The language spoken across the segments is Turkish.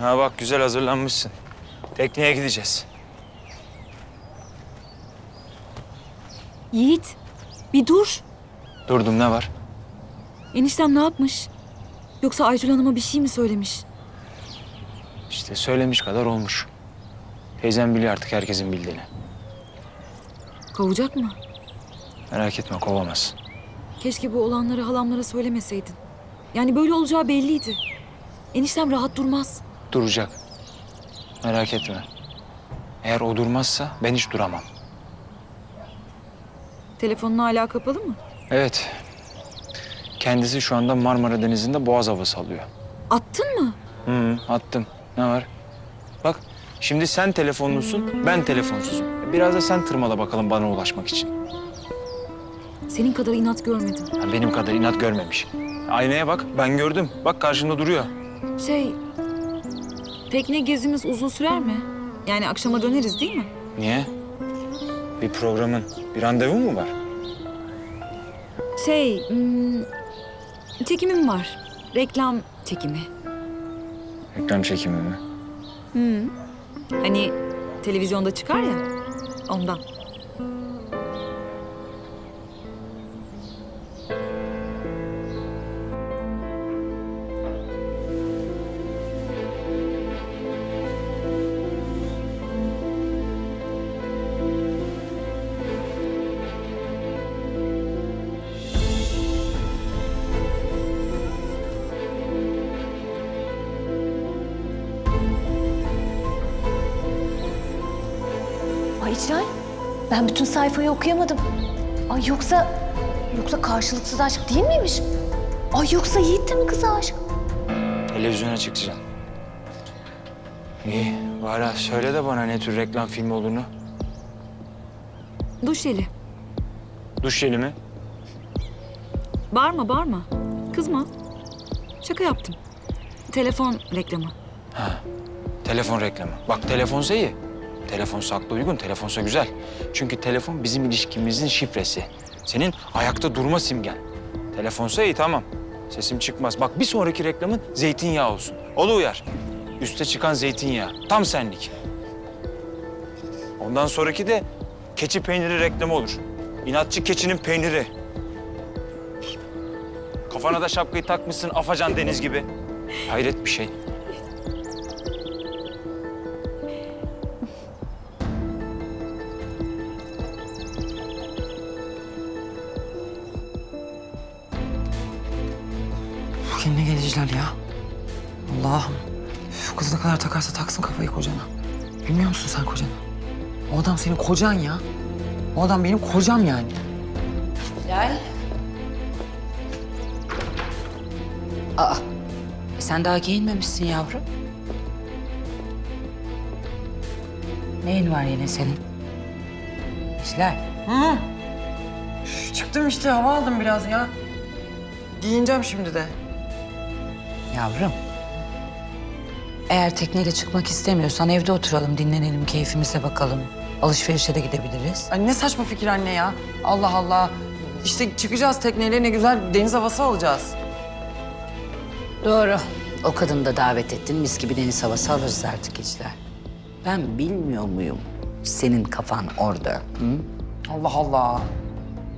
Ha bak güzel hazırlanmışsın. Tekneye gideceğiz. Yiğit, bir dur. Durdum ne var? Eniştem ne yapmış? Yoksa Aytül Hanım'a bir şey mi söylemiş? İşte söylemiş kadar olmuş. Teyzem biliyor artık herkesin bildiğini. Kovacak mı? Merak etme kovamaz. Keşke bu olanları halamlara söylemeseydin. Yani böyle olacağı belliydi. Eniştem rahat durmaz. Duracak. Merak etme. Eğer o durmazsa ben hiç duramam. Telefonun hala kapalı mı? Evet. Kendisi şu anda Marmara Denizi'nde boğaz havası alıyor. Attın mı? Hı, hı, attım. Ne var? Bak şimdi sen telefonlusun, ben telefonsuzum. Biraz da sen tırmala bakalım bana ulaşmak için. Senin kadar inat görmedim. Ha, benim kadar inat görmemiş. Aynaya bak, ben gördüm. Bak karşımda duruyor. Şey, tekne gezimiz uzun sürer mi? Yani akşama döneriz değil mi? Niye? Bir programın, bir randevu mu var? Şey, hmm, çekimim var. Reklam çekimi. Reklam çekimi mi? Hı. Hani televizyonda çıkar ya, ondan. Ben bütün sayfayı okuyamadım. Ay yoksa, yoksa karşılıksız aşk değil miymiş? Ay yoksa Yiğit de mi kıza aşık? Televizyona çıkacaksın. İyi, Vara söyle de bana ne tür reklam filmi olduğunu. Duş jeli. Duş jeli mi? Bağırma, bağırma. Kızma. Şaka yaptım. Telefon reklamı. Telefon reklamı. Bak telefonsa iyi. Telefonsa akla uygun, telefonsa güzel. Çünkü telefon bizim ilişkimizin şifresi. Senin ayakta durma simgen. Telefonsa iyi tamam. Sesim çıkmaz. Bak bir sonraki reklamın zeytinyağı olsun. O uyar. Üste çıkan zeytinyağı. Tam senlik. Ondan sonraki de keçi peyniri reklamı olur. İnatçı keçinin peyniri. Kafana da şapkayı takmışsın afacan deniz gibi. Hayret bir şey. Kendine geliciler ya. Allah'ım. Şu kız ne kadar takarsa taksın kafayı kocana. Bilmiyor musun sen kocanı? O adam senin kocan ya. O adam benim kocam yani. Gel. Aa, e sen daha giyinmemişsin yavrum. Neyin var yine senin? İşler. Hı. Üf, Çıktım işte hava aldım biraz ya. Giyineceğim şimdi de. Yavrum. Eğer tekneyle çıkmak istemiyorsan evde oturalım, dinlenelim, keyfimize bakalım. Alışverişe de gidebiliriz. Ay ne saçma fikir anne ya. Allah Allah. İşte çıkacağız tekneyle ne güzel deniz havası alacağız. Doğru. O kadını da davet ettin. Mis gibi deniz havası alırız artık işler. Ben bilmiyor muyum? Senin kafan orada. Hı? Allah Allah.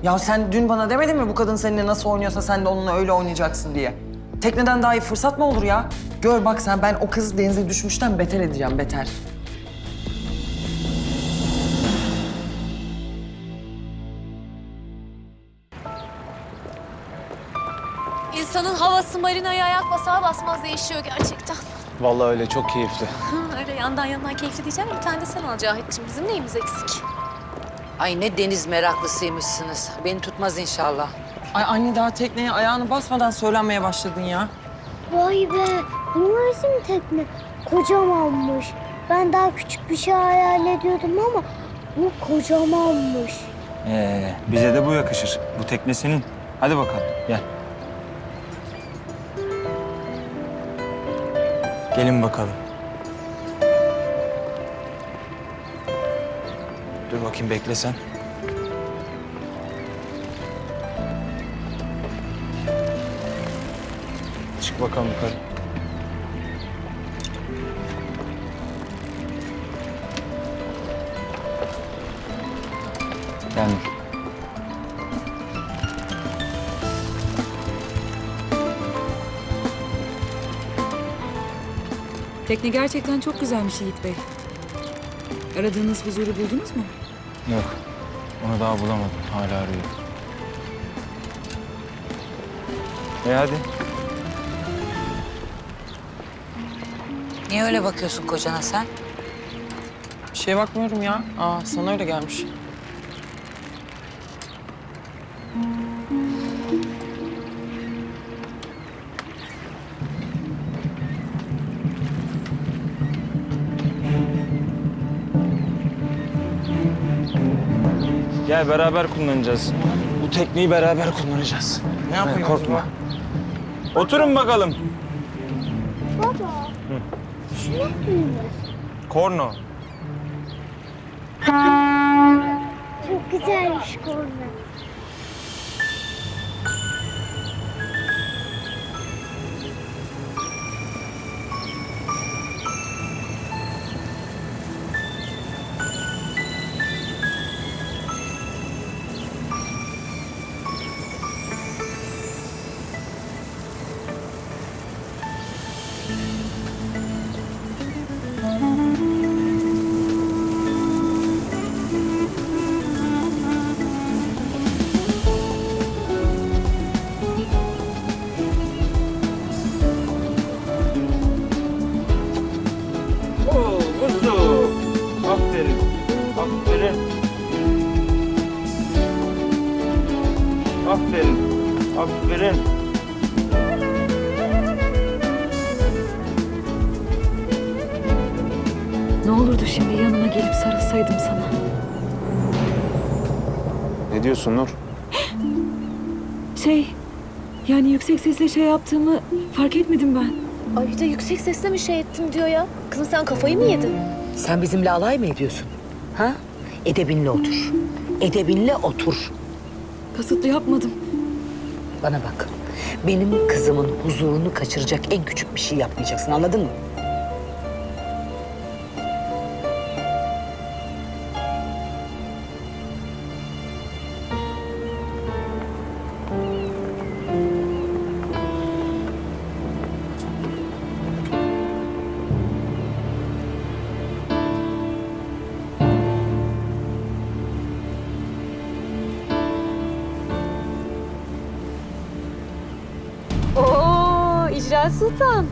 Ya sen dün bana demedin mi bu kadın seninle nasıl oynuyorsa sen de onunla öyle oynayacaksın diye? Tekneden daha iyi fırsat mı olur ya? Gör bak sen ben o kız denize düşmüşten beter edeceğim beter. İnsanın havası marinaya ayak basağı basmaz değişiyor gerçekten. Vallahi öyle çok keyifli. Öyle yandan yandan keyifli diyeceğim bir tane de sen al Cahit'ciğim. Bizim neyimiz eksik? Ay ne deniz meraklısıymışsınız. Beni tutmaz inşallah. Ay anne daha tekneye ayağını basmadan söylenmeye başladın ya. Vay be, bu ne bizim tekne? Kocamanmış. Ben daha küçük bir şey hayal ediyordum ama bu kocamanmış. Ee, bize de bu yakışır. Bu tekne senin. Hadi bakalım gel. Gelin bakalım. Dur bakayım bekle sen. bakalım yukarı. Gelmiş. Tekne gerçekten çok güzelmiş Yiğit Bey. Aradığınız huzuru buldunuz mu? Yok. Onu daha bulamadım. Hala arıyorum. E hadi. Niye öyle bakıyorsun kocana sen? Bir şeye bakmıyorum ya. Aa sana öyle gelmiş. Gel beraber kullanacağız. Bu tekneyi beraber kullanacağız. Ne yapayım Korkma. Oturun bakalım. Korno. Çok güzelmiş korna. Aferin. Aferin. Ne olurdu şimdi yanına gelip sarılsaydım sana. Ne diyorsun Nur? Şey, yani yüksek sesle şey yaptığımı fark etmedim ben. Ay bir de yüksek sesle mi şey ettim diyor ya. Kızım sen kafayı mı yedin? Sen bizimle alay mı ediyorsun? Ha? Edebinle otur. Edebinle otur. Kasıtlı yapmadım. Bana bak. Benim kızımın huzurunu kaçıracak en küçük bir şey yapmayacaksın anladın mı? İcra Sultan.